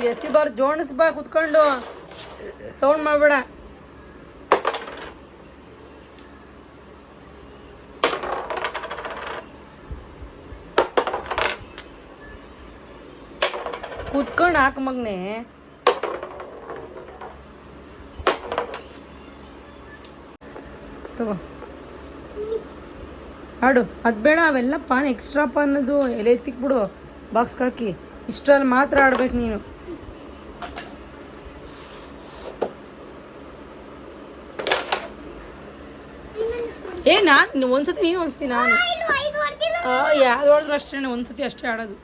AC bar ಜೋಣಿಸ್ ಬಾ ಕುತ್ಕೊಂಡು. Sound ಮಾಡಬೇಡ. ಕುತ್ಕೊಂಡು ಹಾಕ ಮಗ್ನೆ. ತಗೋ. ಆಡು, ಅದು ಬೇಡ, ಅವೆಲ್ಲ ಪಾನ್ ಎಕ್ಸ್ಟ್ರಾ ಪಾನ್ ಅದು ಎಲೆ ತಿಕ್ಬಿಡು ಬಾಕ್ಸ್ಗೆ ಹಾಕಿ. ಇಷ್ಟರಲ್ಲಿ ಮಾತ್ರ ಆಡ್ಬೇಕು ನೀನು. ಏ ನಾನು ಒಂದ್ಸತಿ ನೀನು ಹೊಡಿಸ್ತೀನಿ ನಾನು. ಯಾವ್ದು ಹೊಡೆದ್ರು ಅಷ್ಟೇ ಒಂದ್ಸತಿ ಅಷ್ಟೇ ಆಡೋದು.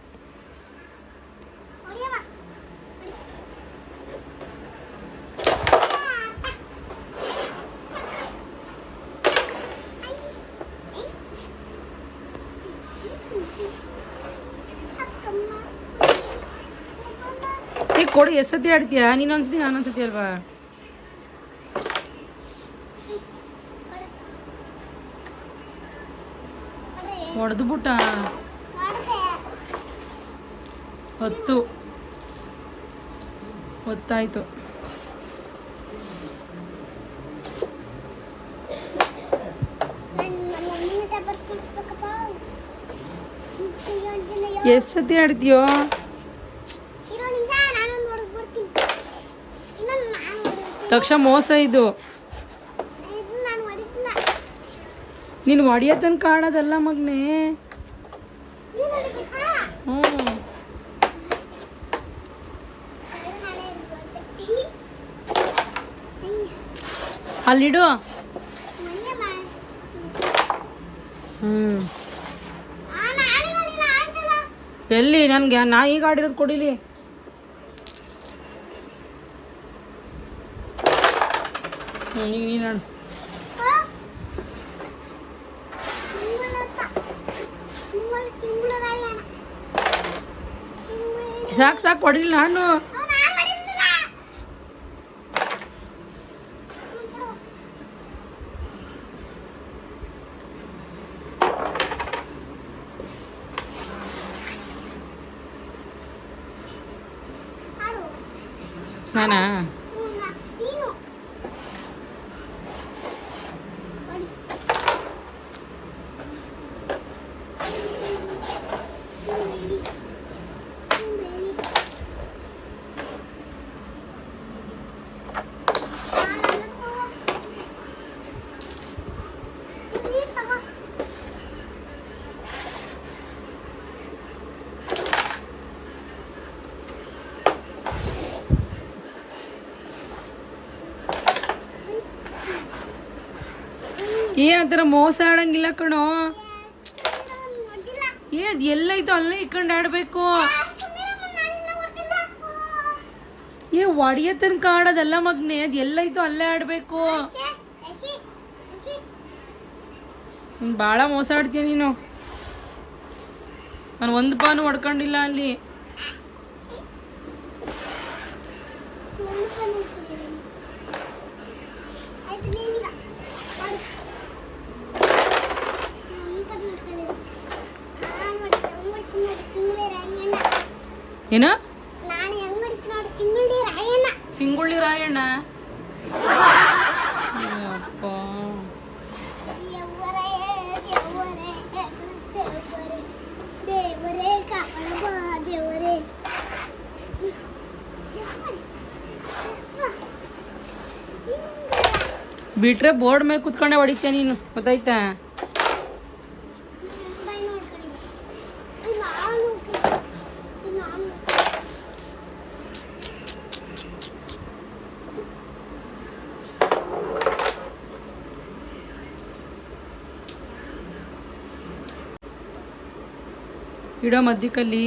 ಕೊಡು ಎಷ್ಟು ಸತಿ ಆಡ್ತೀಯಾ? ನೀನು ನಾನೊಂದ್ಸತಿ ನಾನು ಅನ್ಸತಿ ಅಲ್ವಾ? ಹೊಡೆದು ಬಿಟ್ಟ ಹೊತ್ತು. ಹೊತ್ತಾಯ್ತು. ಎಷ್ಟು ಸತಿ ಆಡ್ತೀಯೋ? ತಕ್ಷಣ ಮೋಸ ಇದು. ನೀನು ಹೊಡಿಯೋ ತನಕ ಆಡೋದಲ್ಲ ಮಗ್ನೆ? ಹ್ಞೂ ಅಲ್ಲಿಡು. ಹ್ಞೂ ಎಲ್ಲಿ? ನನಗೆ, ನಾ ಈಗ ಆಡಿರೋದು ಕೊಡಿಲಿ. ನೀನು ನೀನು ಸಾಕು ಸಾಕು ಕೊಡಿಲ್ಲ ನಾನು. ನಾನಾ? ಏ ಆ ಮೋಸ ಆಡಂಗಿಲ್ಲ ಕಣೋ. ಏ, ಅದು ಎಲ್ಲೈತೋ ಅಲ್ಲೇ ಇಟ್ಕೊಂಡು ಆಡಬೇಕು. ಏ ಒಡಿಯ ತನಕ ಆಡೋದಲ್ಲ ಮಗ್ನೆ, ಅದು ಎಲ್ಲೈತೋ ಅಲ್ಲೇ ಆಡಬೇಕು. ಭಾಳ ಮೋಸ ಆಡ್ತೀಯ ನೀನು. ನಾನು ಒಂದು ಪಾನು ಹೊಡ್ಕೊಂಡಿಲ್ಲ ಅಲ್ಲಿ. ಏನ? ಸಿಂಗುಳ್ಳಿ ರಾಯಣ್ಣ. ಅಪ್ಪ ಬಿಟ್ರೆ ಬೋರ್ಡ್ ಮೇಲೆ ಕುತ್ಕೊಂಡೆ ಹೊಡಿತೀಯ ನೀನು ಗೊತ್ತಾಯ್ತಾ? ಇಡೋ ಮಧ್ಯಕಲ್ಲಿ.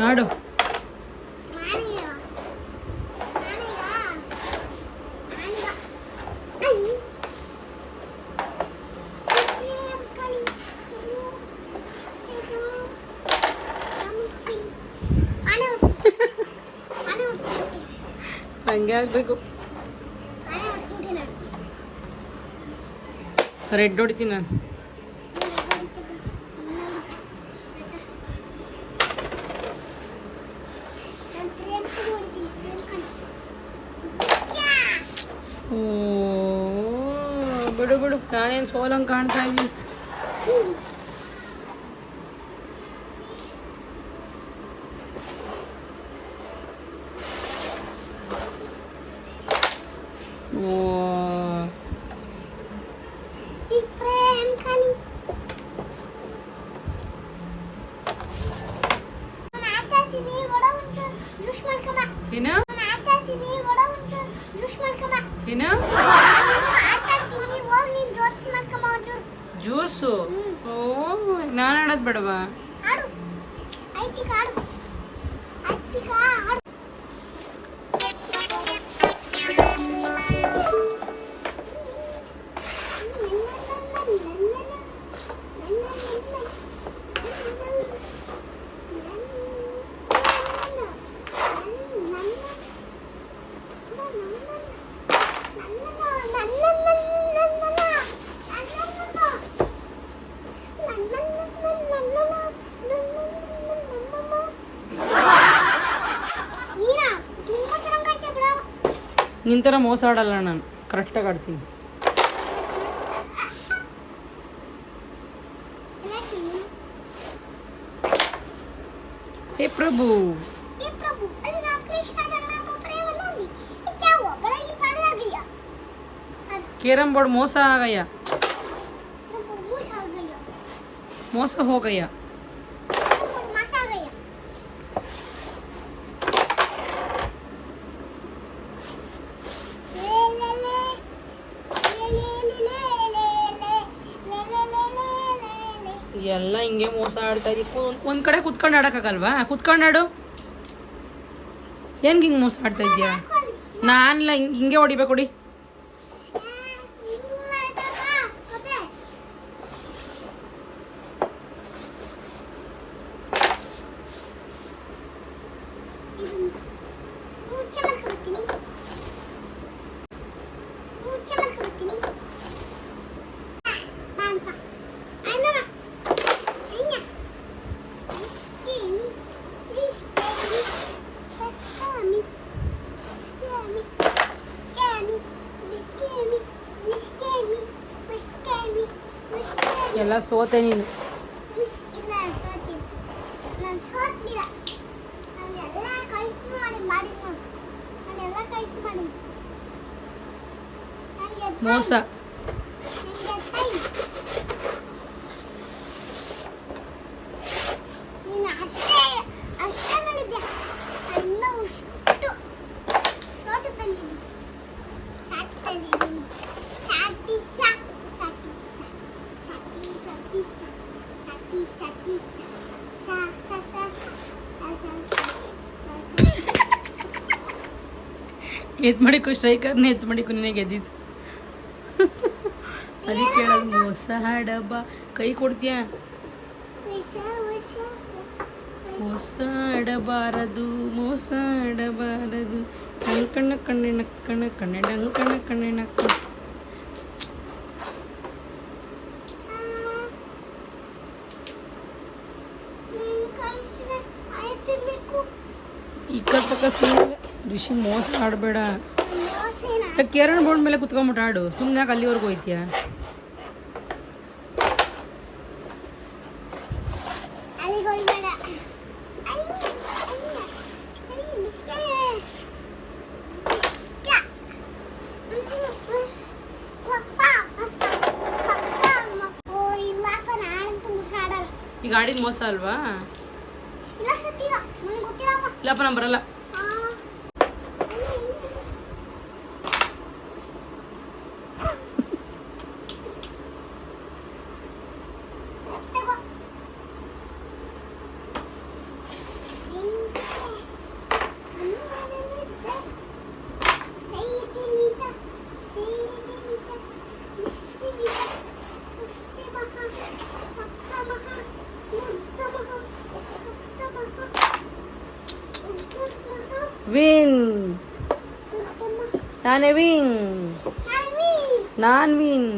ನಾಡು. ಹಂಗೆ ಆಗ್ಬೇಕು. ರೆಡ್ ಹೊಡಿತೀನಿ ನಾನು. ಬಿಡು ಬಿಡು ನಾನೇನು ಸೋಲಂಗೆ ಕಾಣ್ತಾ ಇದ್ದೀನಿ ಓ ಜ್ಯೂಸು? ಓ ನಾನು ಆಡೋದು ಬೇಡವಾ? ನಿನ್ ಥರ ಮೋಸ ಆಡಲ್ಲ ನಾನು ಕರೆಕ್ಟಾಗಿ ಆಡ್ತೀನಿ ಹೇ ಪ್ರಭು ये प्रभु अरे राम कृष्ण जगन्नाथ को प्रेम नंदी ये क्या हुआ बड़ा ही पानी आ गया अरे ಕೇರಮ್ ಬೋರ್ಡ್ ಮೋಸ ಆಗಯ್ಯ प्रभु मुझ आ गया ಮೋಸ ಹೋಗಯ್ಯ प्रभु ಎಲ್ಲ ಹಿಂಗೆ ಮೋಸ ಆಡ್ತಾ ಇದೀವಿ ಒಂದು ಕಡೆ ಕುತ್ಕೊಂಡು ಆಡೋಕ್ಕಾಗಲ್ವಾ? ಕುತ್ಕೊಂಡು ಆಡು. ಏನ್ಗೆ ಹಿಂಗೆ ಮೋಸ ಆಡ್ತಾ ಇದೆಯಾ ನಾನಿಲ್ಲ ಹಿಂಗೆ ಹಿಂಗೆ ಹೊಡಿಬೇಕು, ಹೊಡಿ. ಎಲ್ಲ ಸೋತೆ ನೀನು. ಇಶ್ ಎದ್ ಮಾಡಿಕೊ ಸ್ಟ್ರೈಕರ್ನ ಎದ್ದು ಮಾಡಿಕೊ, ನಿನಗೆ ಗೆದ್ದಿದ್ದು ಅದಕ್ಕೆ ಮೋಸ ಹೊಸ ಕೈ ಕೊಡ್ತೀಯ? ಮೋಸ ಆಡಬಾರದು ಮೋಸ ಡಬಾರದು ಕಣ್ಣ ಕಣ್ಣಿನ ಕಣ್ಣ ಕಣ್ಣಿನ ಕಣ್ಣಿನ ಕಣ್ಣ. ಋಷಿ ಮೋಸ ಆಡಬೇಡ ಕೇರಣ ಬೋರ್ಡ್ ಮೇಲೆ ಕುತ್ಕೊಂಬಿಟ್ಟು ಆಡು ಸುಮ್ಮನೆ ಯಾಕೆ ಅಲ್ಲಿವರೆಗೂ ಹೋಯ್ತೀಯ ಈ ಗಾಡಿ ಮೋಸ ಅಲ್ವಾ ಇಲ್ಲಪ್ಪ ನಂಬರಲ್ಲ ವಿನ್ ನಾನೇ ವಿನ್ ನಾನ್ ವಿನ್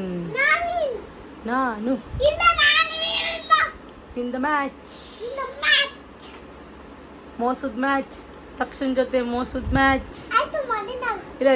ನಾನು. ಇನ್ ದ ಮ್ಯಾಚ್ ಮೋಸದ ಮ್ಯಾಚ್ ತಕ್ಷಣ ಜೊತೆ ಮೋಸದ ಮ್ಯಾಚ್ ಇಲ್ಲ